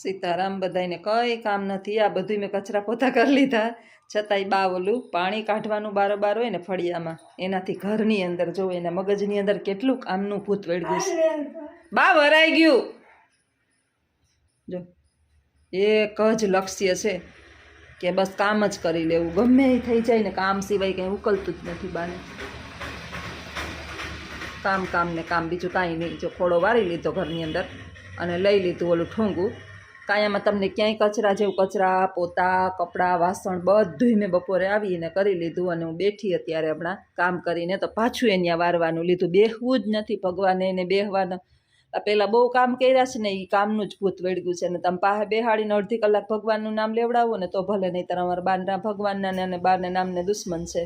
સીતારામ બધાયને કંઈ કામ નથી. આ બધું મેં કચરા પોતા કરી લીધા. છતાંય બા ઓલું પાણી કાઢવાનું બારોબાર હોય ને ફળિયામાં, એનાથી ઘરની અંદર જો એના મગજની અંદર કેટલું કામનું ભૂત વેડગ્યું છે. બા, વરાઈ ગયું. જો, એક જ લક્ષ્ય છે કે બસ કામ જ કરી લેવું. ગમે એ થઈ જાય ને કામ સિવાય કંઈ ઉકલતું જ નથી બાને. કામ કામ ને કામ બીજું કાંઈ નહીં. જો ખોડો વારી લીધો ઘરની અંદર અને લઈ લીધું ઓલું ઠોંગું કાંયામાં તમને ક્યાંય કચરા જેવું કચરા, પોતા, કપડાં, વાસણ બધુંય મેં બપોરે આવીને કરી લીધું અને હું બેઠી અત્યારે હમણાં કામ કરીને તો પાછું એને વારવાનું લીધું. બેહવું જ નથી ભગવાને એને બેહવાના. પહેલાં બહુ કામ કર્યા છે ને એ કામનું જ ભૂત વેડગ્યું છે ને તમે પાસે બેહાડીને અડધી કલાક ભગવાનનું નામ લેવડાવો ને તો ભલે નહીં તારા અમારા બારના ભગવાનના અને બારના નામને દુશ્મન છે,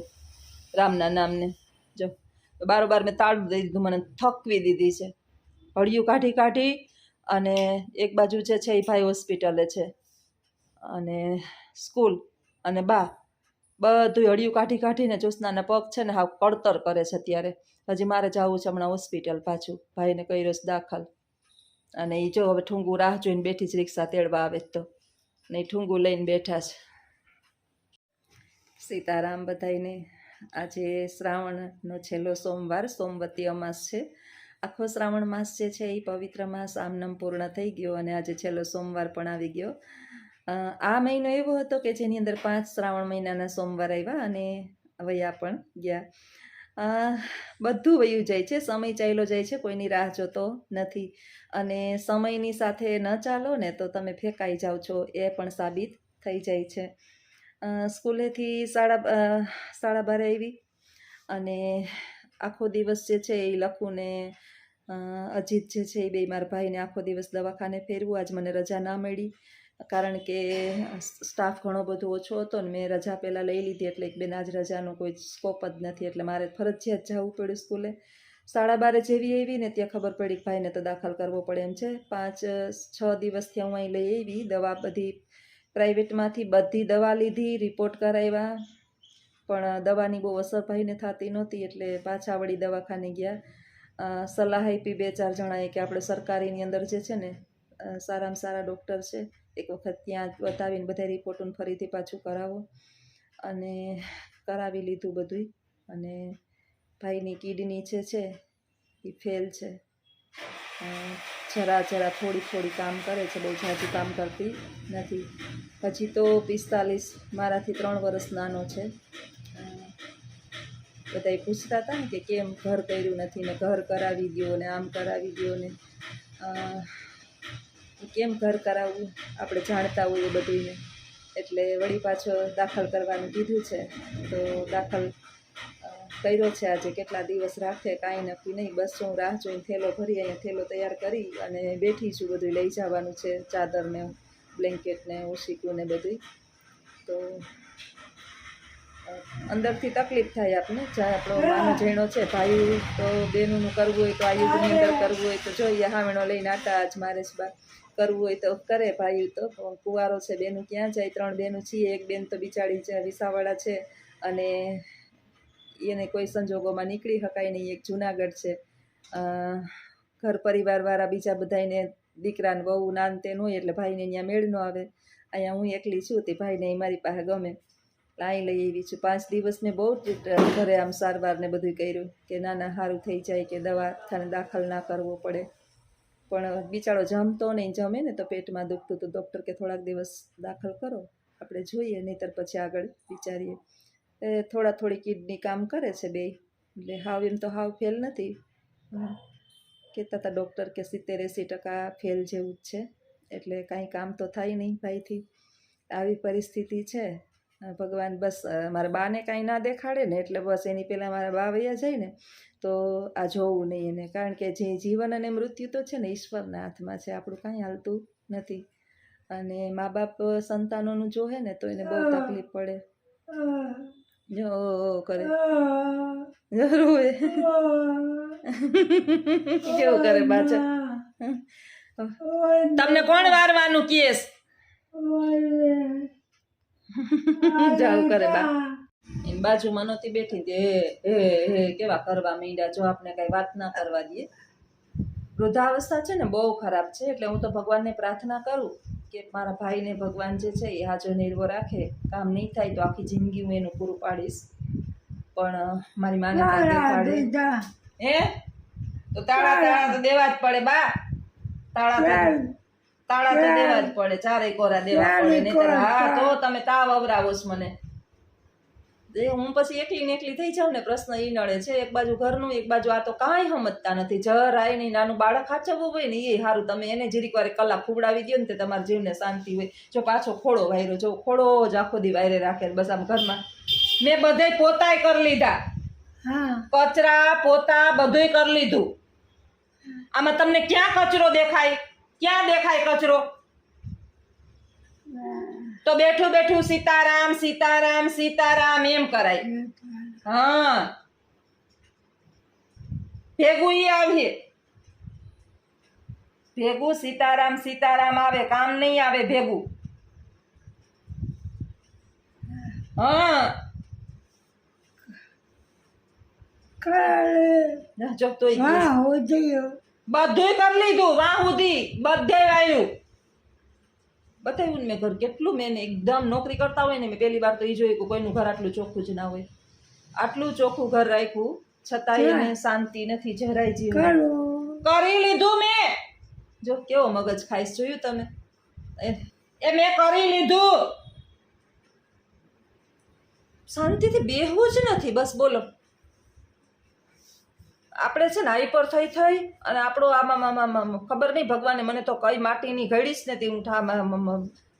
રામના નામને. જો, બારોબાર મેં તાળું દઈ દીધું, મને થકવી દીધી છે. હળિયું કાઢી કાઢી અને એક બાજુ જે છે એ ભાઈ હોસ્પિટલે છે. અને સ્કૂલ અને બા બધું અડિયું કાઢી કાઢીને જ્યોત્સનાના પગ છે ને હાવ કળતર કરે છે અત્યારે. હજી મારે જવું છે હમણાં હોસ્પિટલ પાછું. ભાઈને કર્યો છે દાખલ. અને એ જો હવે ઠુંગું રાહ જોઈને બેઠી જ રિક્ષા તેડવા આવે તો. ને એ ઠુંગું લઈને બેઠા છે. સીતારામ બધાઈને આજે શ્રાવણનો છેલ્લો સોમવાર, સોમવતી અમાસ છે. આખો શ્રાવણ માસ જે છે એ પવિત્ર માસ આમનામ પૂર્ણ થઈ ગયો અને આજે છેલ્લો સોમવાર પણ આવી ગયો. આ મહિનો એવો હતો કે જેની અંદર પાંચ શ્રાવણ મહિનાના સોમવાર આવ્યા અને વયા પણ ગયા. બધું વયું જાય છે, સમય ચાલ્યો જાય છે, કોઈની રાહ જોતો નથી. અને સમયની સાથે ન ચાલો ને તો તમે ફેંકાઈ જાઓ છો, એ પણ સાબિત થઈ જાય છે. સ્કૂલેથી સાડા સાડા બારે આવી અને આખો દિવસ જે છે એ લખું ને અજીત જે છે એ બે મારા ભાઈને આખો દિવસ દવાખાને ફેરવું. આજ મને રજા ના મળી. કારણ કે સ્ટાફ ઘણો બધો ઓછો હતો ને મેં રજા પહેલાં લઈ લીધી એટલે એક બેન આજ રજાનો કોઈ સ્કોપ જ નથી. એટલે મારે ફરજિયાત જવું પડ્યું સ્કૂલે. સાડા બારે જેવી આવી ને ત્યાં ખબર પડી કે ભાઈને તો દાખલ કરવો પડે એમ છે. પાંચ, છ દિવસથી હું અહીં લઈ આવી દવા બધી પ્રાઇવેટમાંથી બધી દવા લીધી રિપોર્ટ કરાવ્યા. પણ દવાની બહુ અસર ભાઈને થતી નહોતી એટલે પાછા વળી દવાખાને ગયા. સલાહ આપી બે ચાર જણાએ કે આપણે સરકારીની અંદર જે છે ને સારામાં સારા ડૉક્ટર છે, એક વખત ત્યાં બતાવીને બધા રિપોર્ટોને ફરીથી પાછું કરાવો. અને કરાવી લીધું બધુંય. અને ભાઈની કિડની જે છે, એ ફેલ છે. જરા જરા થોડી થોડી કામ કરે છે, બહુ ઝાઝું કામ કરતી નથી. હજી તો પિસ્તાલીસ, મારાથી ત્રણ વર્ષ નાનો છે. બધા પૂછતા હતા ને કે કેમ ઘર કર્યું નથી ને ઘર કરાવી દો ને આમ કરાવી દો ને કેમ ઘર કરાવવું આપણે જાણતા હોઈએ બધુંને એટલે વળી પાછો દાખલ કરવાનું કીધું છે. તો દાખલ કર્યો છે આજે કેટલા દિવસ રાખે, કાંઈ નક્કી નહીં. બસ હું રાહ જોઈને થેલો ભરી અહીંયા થેલો તૈયાર કરી અને બેઠી છું બધું લઈ જવાનું છે ચાદર ને બ્લેન્કેટ ને ઓશીકું ને બધું તો અંદરથી તકલીફ થાય આપને જ્યાં આપણો માનો ઝીણો છે ભાઈ તો બેનનું કરવું હોય તો આ યુગની અંદર કરવું હોય તો જોઈએ હામેણો લઈને આટા જ મારે બા કરવું હોય તો કરે ભાઈ તો કુવારો છે બેનું ક્યાં જાય? ત્રણ બેનું છીએ એક બેન તો બિચારી છે વિસાવાડા છે અને એને કોઈ સંજોગોમાં નીકળી શકાય નહીં. એક જુનાગઢ છે. ઘર પરિવારવાળા બીજા બધાને દીકરાને બહુ નાન તેનું હોય એટલે ભાઈને અહીંયા મેળ ન આવે. અહીંયા હું એકલી છું તે ભાઈને મારી પાસે ગમે. એટલે લઈ આવી છું. પાંચ દિવસને બહુ ઘરે આમ સારવાર ને બધું કર્યું કે ના ના સારું થઈ જાય કે દવાખાને દાખલ ના કરવો પડે. પણ બિચારો જમતો નહીં, જમે ને તો પેટમાં દુખતું તો ડૉક્ટર કે થોડાક દિવસ દાખલ કરો. આપણે જોઈએ, નહીંતર પછી આગળ વિચારીએ. એ થોડા થોડી કિડની કામ કરે છે બે એટલે હાવ એમ તો હાવ ફેલ નથી. કહેતા હતા ડૉક્ટર કે સિત્તેર એંસી ટકા ફેલ જેવું જ છે. એટલે કાંઈ કામ તો થાય નહીં ભાઈથી. આવી પરિસ્થિતિ છે. ભગવાન બસ મારા બાને કાંઈ ના દેખાડે ને એટલે બસ એની પહેલાં મારા બા વૈયા જાય ને તો આ જોવું નહીં એને. કારણ કે જે જીવન અને મૃત્યુ તો છે ને ઈશ્વરના હાથમાં છે આપણું કાંઈ હાલતું નથી. અને મા બાપ સંતાનોનું જોહે ને તો એને બહુ તકલીફ પડે. જો કરે. જરૂર કેવું કરે પાછા? તમને કોણ વારવાનું કેસ જાવ કરે બા. એની બાજુમાં નહોતી બેઠી તે હે હે કેવા કરવા માંડ્યા જો આપણે કઈ વાત ના કરવા દઈએ. વૃદ્ધાવસ્થા છે ને બહુ ખરાબ છે એટલે હું તો ભગવાનને પ્રાર્થના કરું કે મારા ભાઈને ભગવાન જે છે એ હાજર નિર્વો રાખે કામ નહીં થાય તો આખી જિંદગી હું એનું પૂરું પાડીશ. પણ મારી માને પાડે હે? તો તાળા તાળા તો દેવા જ પડે બા. તાળા તો ચાલ તાળા તો દેવા જ પડે ચારેય કોરા દેવા પડે નહીં હા તો તમે તાવ અવરાવો છો મને હું પછી એકલી ને એકલી થઈ જાઉં ને પ્રશ્ન ઈ નડે છે એક બાજુ ઘરનું એક બાજુ આ તો કાંઈ સમજતા નથી. જરાય નહીં નાનું બાળક હાચવવું હોય ને એ સારું તમે એને જીરીક વારે કલાક ખુવડાવી દો ને તે તમારા જીવને શાંતિ હોય. જો પાછો ખોડો વાયરો જો ખોડો જ આખો દી વાયરે રાખે બસ આમ ઘરમાં. મેં બધે પોતાય કરી લીધા. કચરા પોતા બધુંય કરી લીધું. આમાં તમને ક્યાં કચરો દેખાય? ક્યાં દેખાય કચરો? તો બેઠું બેઠું સીતારામ સીતારામ સીતારામ એમ કરાય. હા. ભેગું ઈ આવીએ. ભેગું સીતારામ સીતારામ આવે કામ નહીં આવે ભેગું. હા. જો તો હા હો જયો બધુંય કરી લીધું વાહ સુધી બધે આવ્યું બતાવ્યું ને મેં ઘર કેટલું મેં એકદમ નોકરી કરતા હોય ને મેં પહેલી વાર તો એ જોયું કે કોઈનું ઘર આટલું ચોખ્ખું જ ના હોય. આટલું ચોખ્ખું ઘર રાખ્યું છતાંય એને શાંતિ નથી જરાય જીવ કરી લીધું મેં. જો કેવો મગજ ખાઈશ જોયું તમે? એ- એ મેં કરી લીધું. શાંતિથી બેહવું જ નથી બસ બોલો. આપણે છે ને હાઈપર થઈ થઈ અને આપણો આમાં ખબર નહીં, ભગવાને મને તો કઈ માટીની ઘડીશ ને તે હું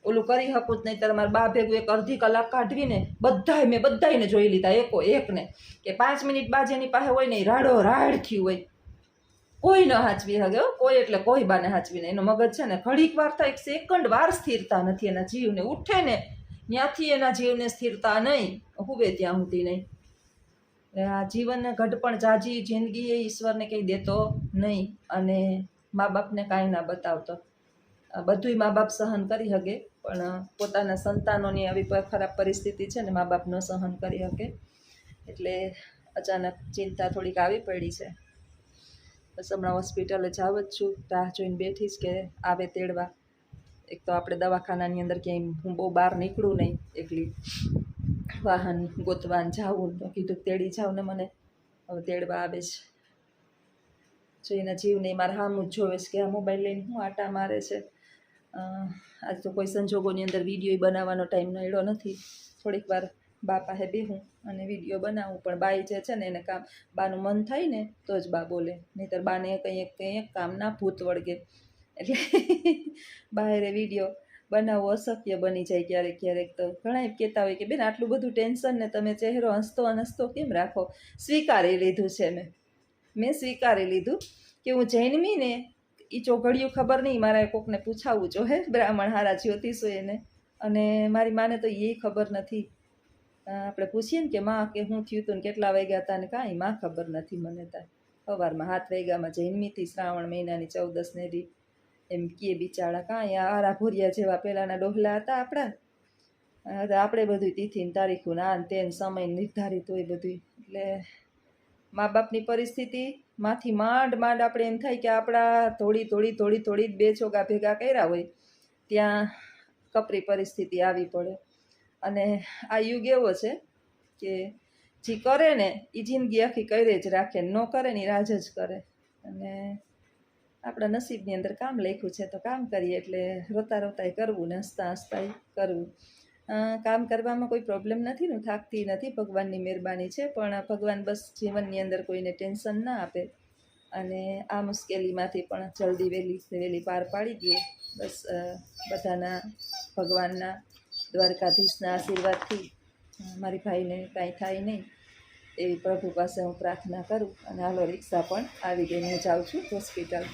ઓલું કરી શકું જ નહીં. ત્યારે મારા બા ભેગું એક અડધી કલાક કાઢવીને બધાય મેં બધાને જોઈ લીધા, એકો એકને. કે પાંચ મિનિટ બા જેની પાસે હોય ને એ રાડો રાડ થયું હોય. કોઈ ન હાચવી હગે કોઈ એટલે કોઈ બાને હાચવી નહીં. એનો મગજ છે ને ઘડીક વાર થાય, એક સેકન્ડ વાર સ્થિરતા નથી એના જીવને. ઉઠે ને ત્યાંથી એના જીવને સ્થિરતા નહીં. હુવે ત્યાં સુધી નહીં. આ જીવનને ઘટપણ જાજી, જિંદગી એ ઈશ્વરને કંઈ દેતો નહીં અને મા બાપને કાંઈ ના બતાવતો. બધુંય મા બાપ સહન કરી શકે પણ પોતાના સંતાનોની આવી ખરાબ પરિસ્થિતિ છે ને મા બાપ ન સહન કરી શકે એટલે અચાનક ચિંતા થોડીક આવી પડી છે. બસ હમણાં હોસ્પિટલે જાવ જ છું, રાહ જોઈને બેઠીશ કે આવે તેડવા. એક તો આપણે દવાખાનાની અંદર ક્યાંય હું બહુ બહાર નીકળું નહીં, એકલી. વાહન ગોતવાન જાવું તો કીધું તેડી જાવ ને મને. હવે તેડવા આવે છે. જો એના જીવને મારે હામું જ જોવે છે કે આ મોબાઈલ લઈને હું આટા મારે છે. આજ તો કોઈ સંજોગોની અંદર વીડિયો બનાવવાનો ટાઈમ નડ્યો નથી. થોડીક વાર બા પાસે બેહું અને વીડિયો બનાવું. પણ બાઈ જે છે ને એને કામ, બાનું મન થાય ને તો જ બા બોલે. નહીતર બાને કંઈક કંઈક કંઈ કામ ના ભૂત વળગે. એટલે બહારે વીડિયો બનાવવો અશક્ય બની જાય ક્યારેક ક્યારેક તો. ઘણા કહેતા હોય કે, બેન, આટલું બધું ટેન્શન ને તમે ચહેરો હસતો અનસતો કેમ રાખો? સ્વીકારી લીધું છે મેં. મેં સ્વીકારી લીધું કે, હું જૈનમીને એ ચોઘડિયું ખબર નહીં, મારા કોકને પૂછાવું જો, હે? બ્રાહ્મણ હારા જ્યોતિષો એને. અને મારી માને તો એ ખબર નથી. આપણે પૂછીએ ને કે, માં, કે હું થયું હતું ને કેટલા વાગ્યા હતા ને કાંઈ? માં, ખબર નથી મને તા. સવારમાં હાથ વાગ્યામાં જૈનમીથી શ્રાવણ મહિનાની ચૌદસ ને દી એમ કે બિચારા કાંઈ આરા ભોરિયા જેવા પહેલાંના ડોહલા હતા આપણા. આપણે બધું તિથિ ને તારીખું ને તે સમય નિર્ધારિત હોય બધું એટલે મા બાપની પરિસ્થિતિ માંથી માંડ માંડ આપણે એમ થાય કે આપણા થોડી થોડી થોડી થોડી જ બે છોકરા ભેગા કર્યા હોય, ત્યાં કપરી પરિસ્થિતિ આવી પડે. અને આ યુગ એવો છે કે જે કરે ને એ જિંદગી આખી કરે જ રાખે ન કરે ને એ રાજ જ કરે. અને આપણા નસીબની અંદર કામ લખ્યું છે, તો કામ કરીએ એટલે રોતા રોતાય કરવું ને હસતા હસતાય કરવું કામ કરવામાં કોઈ પ્રોબ્લેમ નથી ને, થાકતી નથી, ભગવાનની મહેરબાની છે, પણ ભગવાન બસ જીવનની અંદર કોઈને ટેન્શન ના આપે. અને આ મુશ્કેલીમાંથી પણ જલ્દી વહેલી વહેલી પાર પાડી દઈએ. બસ બધાના ભગવાનના દ્વારકાધીશના આશીર્વાદથી મારી ભાઈને કાંઈ થાય નહીં. એવી પ્રભુ પાસે હું પ્રાર્થના કરું અને હાલો રિક્ષા પણ આવી ગઈ, હું જાઉં છું હોસ્પિટલ